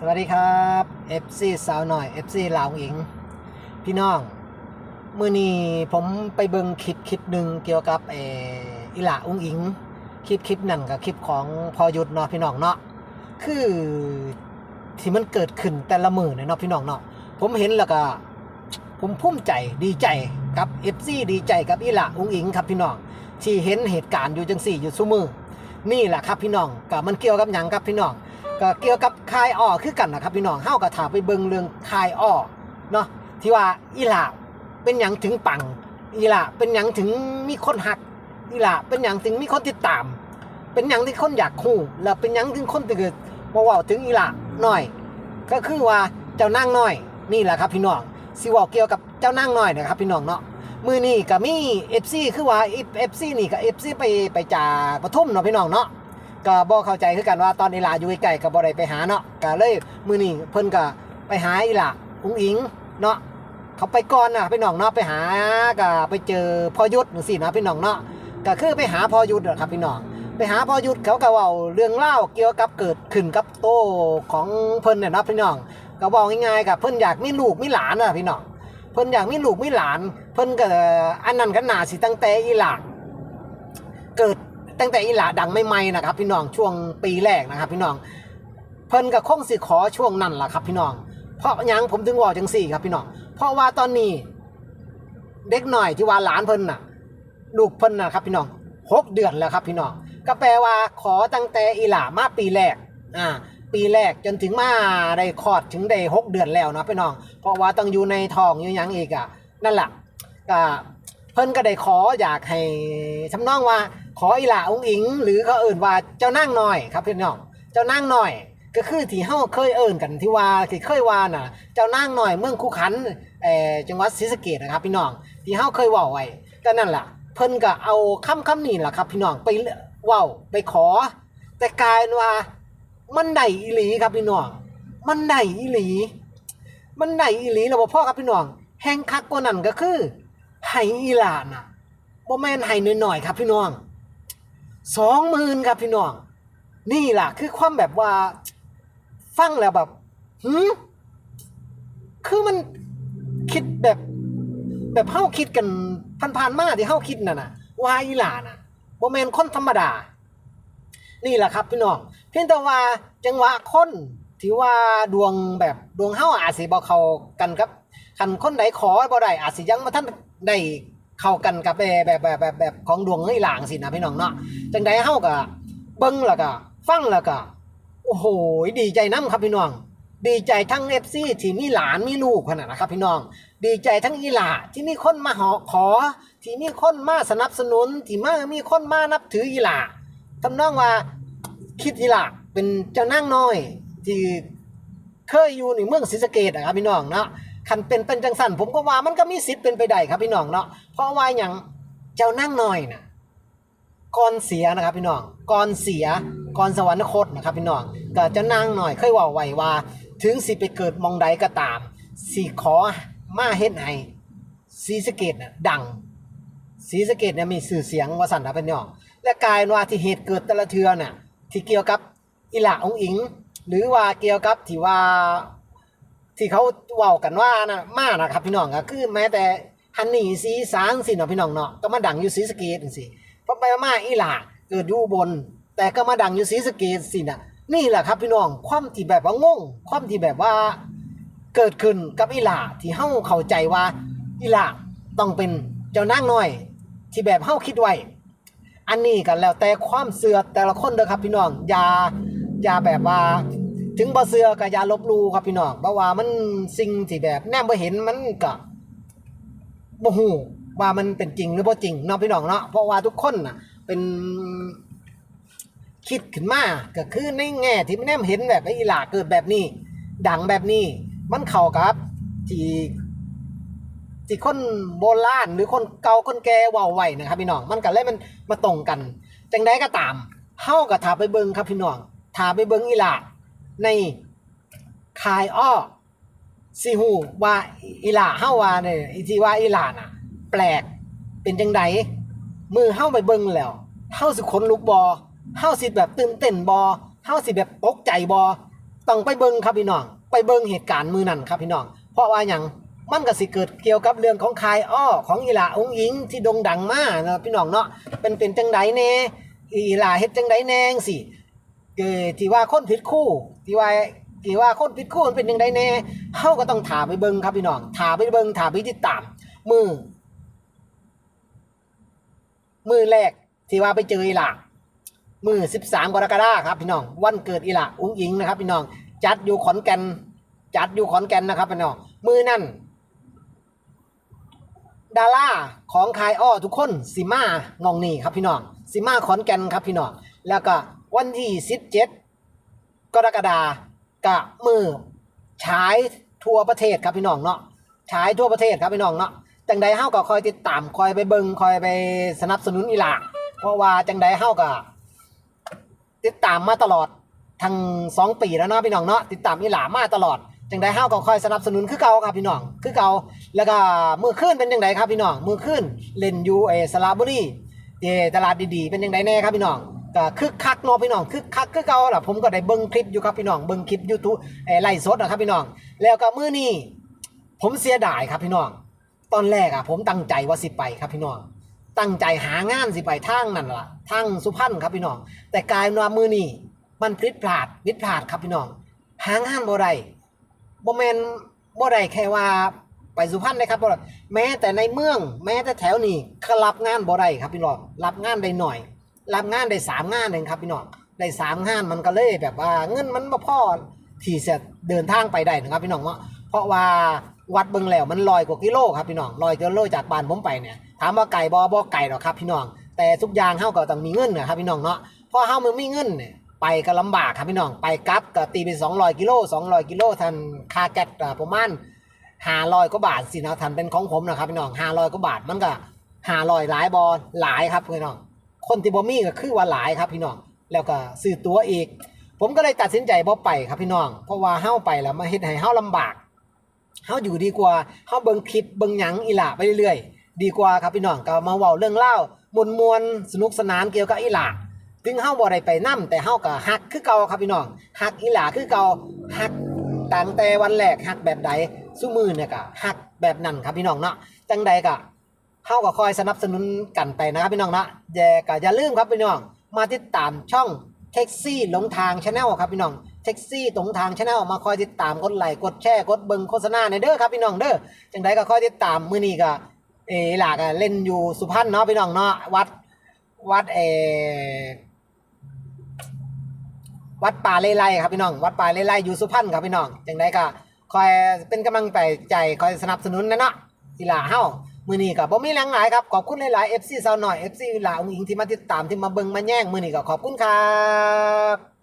สวัสดีครับ FC สาวหน่อย FC ลาวอิง พี่น้องเมื่อนี้ผมไปเบิ่งคลิปคลิปหนึ่งเกี่ยวกับเออิหลาอุ้งอิง คลิปคลิปนั่นกับคลิปของพอยุทธเนาะพี่น้องเนาะคือที่มันเกิดขึ้นแต่ละมือเนี่ยเนาะพี่น้องเนาะผมเห็นแล้วก็ผมภูมิใจดีใจกับ FC ดีใจกับอิหลาอุ้งอิงครับพี่น้องที่เห็นเหตุการณ์อยู่จังสี่อยู่ซุมือนี่แหละครับพี่น้องก็มันเกี่ยวกับหยังครับพี่น้อง ก็เกี่ยวกับคายอ้อคือกันนะครับพี่น้องเฮาก็ถามไปเบิ่งเรื่องคายอ้อเนาะที่ว่าอีหล่าเป็นหยังถึงปังอีหล่าเป็นหยังถึงมีคนหักอีหล่าเป็นหยังถึงมีคนติดตาม เป็นหยังที่คนอยากคู่แล้วเป็นหยังถึงคนที่เกิดมาว้าถึงอีหล่าหน่อย ก็คือว่าเจ้านางน้อยนี่แหละครับพี่น้องสิว้าเกี่ยวกับเจ้านางน้อยนะครับพี่น้องเนาะมือนี่ก็มี FC คือว่า FC นี่ก็ FC ไปไปจากปทุมเนาะพี่น้องเนาะ ก็บ่เข้าใจคือกันว่าตอนอีหลาอยู่ใกล้ๆก็บ่ได้ไปหาเนาะก็เลยมื้อนี้เพิ่นก็ไปหาอีหลาอุ้งอิงเนาะเขาไปก่อนน่ะพี่น้องเนาะไปหาก็ไปเจอพ่อยุทธจังซี่นะพี่น้องเนาะก็คือไปหาพ่อยุทธครับพี่น้องไปหาพ่อยุทธเขาก็เว้าเรื่องเล่าเกี่ยวกับเกิดขึ้นกับโตของเพิ่นเนี่ยนะพี่น้องก็บอกง่ายๆกับเพิ่นอยากมีลูกมีหลานน่ะพี่น้องเพิ่นอยากมีลูกมีหลาน เพิ่นก็อันนั้นก็น่าสิตั้งแต่อีหลาเกิด ตั้งแต่อีหลาดังไม่ไม่นะครับ พี่น้องช่วงปีแรกนะครับ พี่น้องเพิ่นก็คงสิขอช่วงนั้นล่ะครับ พี่น้อง เพราะยังผมถึงบอกจังสี่ครับพี่น้อง เพราะว่าตอนนี้ เด็กหน่อยที่ว่าหลานเพิ่นน่ะลูกเพิ่นน่ะครับ พี่น้องหกเดือนแล้วครับ พี่น้องก็แปลว่าขอตั้งแต่อีหลามาปีแรกอ่าปีแรกจนถึงมาได้คลอดถึงได้หกเดือนแล้วนะพี่น้อง เพราะว่าต้องอยู่ในท้องอยู่ยังอีกอะนั่นแหละก็เพิ่นก็ได้ขออยากให้ทำนองว่า ขออีหลาองอิง หรือเขาเอิ่นว่าเจ้านั่งหน่อยครับพี่น้องเจ้านั่งหน่อย ก็คือที่เฮาเคยเอิ่นกันที่ว่าที่เคยว่าน่ะ เจ้านั่งหน่อยเมืองคูขันเอ่อจังหวัดศรีสะเกษนะครับ พี่น้องที่เฮาเคยว้าไว้ก็นั่นล่ะเพิ่นก็เอาคำคำนี้ล่ะครับ พี่น้องไปเว้าไปขอ แต่กลายว่ามันได้อีหลีครับพี่น้องมันได้อีหลี มันได้อีหลีแล้วบ่พ่อครับพี่น้องแห่งคักกว่านั้นก็คือให้อีหลานน่ะบ่แม่นให้น้อยๆครับพี่น้อง สองหมื่นครับพี่น้อง นี่ล่ะคือความแบบว่า ฟังแล้วแบบหืมคือมันคิดแบบ แบบเฮาคิดกันผ่านๆมาที่เฮาคิดน่ะนะว่าอีหลาน่ะบ่แม่นคนธรรมดา นี่แหละครับพี่น้องเพียงแต่ว่าจังหวะคนที่ว่าดวงแบบดวงเฮาอาจสิบ่เขากันครับคันคนใดขอบ่ได้อาจสิยังบ่ทันได้ เข้ากันกับแบบแบบแบบแบบของดวงอีหลางสินะพี่น้องเนาะจังใดเฮาก็เบิ่งแล้วก็ฟังแล้วก็โอ้โหดีใจนํครับพี่น้อง ดีใจทั้ง FC ที่มีหลานมีลูกขนาดนะครับ พี่น้อง ดีใจทั้งอีหลาที่มีคนมาหอขอ ที่มีคนมาสนับสนุน ที่มามีคนมานับถืออีหลาทำนองว่าคิดอีหลาเป็นเจ้านั่งน้อย ที่เคยอยู่ในเมืองศรีสะเกดอะครับพี่น้องเนาะ คันเป็นเป็นจังสันผมก็ว่ามันก็มีสิทธิ์เป็นไปได้ครับพี่น้องเนาะเพราะว่าอย่างเจ้านั่งหน้อยนะก่อนเสียนะครับพี่น้องก่อนเสียก่อนสวรรคตนะครับพี่น้องก็จะนั่งหน่อยเคยว่าไว้ว่า ถึงสิไปเกิดมองใดก็ตามสิขอมาเฮ็ดให้ศรีสเกดน่ะดังศรีสเกดเนี่ยมีสื่อเสียงว่าสันนะพี่น้องและกลายว่าที่เหตุเกิดแต่ละเทือน่ะที่เกี่ยวกับอิหลาองอิง หรือว่าเกี่ยวกับที่ว่า ที่เขาเว้ากันว่านะมานะครับพี่น้องก็คือแม้แต่ฮันนี่สีสางสิเนาะพี่น้องเนาะก็มาดังอยู่ศรีสะเกดจังซี่เพราะไปมาอีหล่าเกิดอยู่บน แต่ก็มาดังอยู่ศรีสะเกดสิน่ะนี่แหละครับพี่น้องความที่แบบว่างงความที่แบบว่าเกิดขึ้นกับอีหล่าที่เฮาเข้าใจว่าอีหล่าต้องเป็นเจ้านางน้อย ที่แบบเฮาคิดไว้อันนี้กันแล้วแต่ความเสือแต่ละคนเด้อครับพี่น้องอย่าอย่าแบบว่า ถึงบ่เสือก็อย่าลบลู่ครับพี่น้องเพราะว่ามันสิ่งที่แบบแนมบ่เห็นมันก็บ่ฮู้ว่ามันเป็นจริงหรือบ่จริงเนาะพี่น้องเนาะเพราะว่าทุกคนน่ะ เป็นคิดขึ้นมาก็คือในแง่ที่แนมเห็นแบบไอ้อีหลาเกิดแบบนี้ ดังแบบนี้ มันเข้ากับที่ที่คนโบราณหรือคนเก่าคนแก่ว้าไว้นะครับพี่น้องมันก็เลยมันมาตรงกันจังไดก็ตามเฮาก็ถ้าไปเบิงครับพี่น้องถ้าไปเบิงอีหลา ในคายอ้อสิฮูว่าอีหลาเฮาว่าเนี่ยอีที่ว่าอีหลาน่ะ แปลกเป็นจังไดมือเฮาไปเบิ่งแล้วเฮาสิขนลุกบ่เฮาสิแบบตื่นเต้นบ่เฮาสิแบบตกใจบ่ต้องไปเบิ่งครับพี่น้อง ไปเบิ่งเหตุการณ์มือนั่นครับพี่น้อง เพราะว่าหยังมันก็สิเกิดเกี่ยวกับเรื่องของคายอ้อของอีหลาองอิงที่โด่งดังมากนะพี่น้องเนาะเป็นเป็นจังไดแน่อีหลาเฮ็ดจังไดแนงสิ เออที่ว่าคนผิดคู่ที่ว่าที่ว่าคนผิดคู่มันเป็นจังไดแน่เฮาก็ต้องถามไปเบิ่งครับพี่น้องถามไปเบิ่งถามไปติดตามมือมือแรกที่ว่าไปเจออีหลามือ13กรกฎาคมครับพี่น้องวันเกิดอีหละอุ้งอิงนะครับพี่น้องจัดอยู่ขอนแก่นจัดอยู่ขอนแก่นนะครับพี่น้องมือนั่นดาราของคายอ้อทุกคนสิมา งองนี่ครับพี่น้องสิมาขอนแก่นครับพี่น้องแล้วก็ วันที่17กรกฎาคมกะมือฉายทั่วประเทศครับพี่น้องเนาะฉายทั่วประเทศครับพี่น้องเนาะจังใดเฮาก็คอยติดตามคอยไปเบิงคอยไปสนับสนุนอีหละเพราะว่าจังใดเฮาก็ติดตามมาตลอดทั้งสองปีแล้วเนาะพี่น้องเนาะติดตามอีหลามาตลอดจังใดเฮาก็คอยสนับสนุนคือเก่าครับพี่น้องคือเก่าแล้วก็มือขึ้นเป็นจังไดครับพี่น้องมือขึ้นเล่นยูเอสระบุรีเอตลาดดีๆเป็นจังไดแน่ครับพี่น้อง ก็คึกคักเนาะพี่น้องคึกคักคือเก่าล่ะผมก็ได้เบิ่งคลิปอยู่ครับพี่น้องเบิ่งคลิป YouTube เออไลฟ์สดนะครับพี่น้อง แล้วก็มื้อนี้ผมเสียดายครับพี่น้อง ตอนแรกอะผมตั้งใจว่าสิไปครับพี่น้อง ตั้งใจหางานสิไปทางนั่นล่ะทางสุพรรณครับพี่น้อง แต่กลายมามือนี่มันพลิดพลาดพลิดพลาดครับพี่น้อง หางานบ่ได้บ่แมนบ่ได้แค่ว่าไปสุพรรณเลยครับบ่ได้แม้แต่ในเมือง แม้แต่แถวนี้ก็รับงานบ่ได้ครับพี่น้อง รับงานได้หน่อย รับงานได้สามงานเองครับพี่น้องได้สามงานมันก็เลยแบบว่าเงินมันบ่พอที่จะเดินทางไปได้นะครับพี่น้องเนาะเพราะว่าวัดเบิงแล้วมันลอยกว่ากิโลครับพี่น้องลอยกิโลจากบ้านผมไปเนี่ยถามว่าไก่บ่บ่ไก่หรอครับพี่น้อง แต่ทุกอย่างเฮาก็ต้องมีเงินนะครับพี่น้องเนาะเพราะเฮามันมีเงินเนี่ยไปก็ลำบากครับพี่น้องไปกลับก็ตีเป็น200กิโล200กิโลทันค่าแก๊สประมาณ500กว่าบาทสินะทันเป็นของผมนะครับพี่น้อง500กว่าบาทมันก็500หลายบอหลายครับพี่น้อง คนที่บ่มีก็คือว่าหลายครับพี่น้องแล้วก็ซื้อตั๋วอีก ผมก็เลยตัดสินใจบ่ไปครับพี่น้อง เพราะว่าเฮาไปแล้วมาเฮ็ดให้เฮาลำบากเฮาอยู่ดีกว่าเฮาเบิ่งคลิปเบิ่งหยังอีหล่าไปเรื่อยๆ ดีกว่าครับพี่น้องก็มาเว้าเรื่องเล่ามวลมวนๆสนุกสนานเกี่ยวกับอีหล่าถึงเฮาบ่ได้ไปนํแต่เฮาก็ฮักคือเก่าครับพี่น้องฮักอีหล่าคือเก่าฮักตั้งแต่วันแรกฮักแบบใดซุมือเนี่ยก็ฮักแบบนั้นครับพี่น้องเนาะจังใดก็ เฮาก็คอยสนับสนุนกันไปนะครับพี่น้องนะแย่ก็อย่าลืมครับพี่น้อง มาติดตามช่องแท็กซี่หลงทางชาแนลครับพี่น้องแท็กซี่ตรงทางชาแนลมาคอยติดตามกดไลค์กดแชร์กดเบิ่งโฆษณาในเด้อครับพี่น้องเด้อจังใดก็คอยติดตามมื้อนี้ก็เอหลากเล่นอยู่สุพรรณเนาะพี่น้องเนาะวัดวัดเอวัดป่าเลไลครับพี่น้อง วัดป่าเลไลอยู่สุพรรณครับพี่น้องจังใดก็คอยเป็นกำลังใจคอยสนับสนุนนะเนาะอีลาเฮา มือนี้กับผมมีแรงหลายครับ ขอบคุณหลายๆเอฟซีสาวหน่อยเอฟซีหลาอุ้งอิงที่มาติดตามที่มาเบิ่งมาแย่งมือนี้ก็ขอบคุณครับ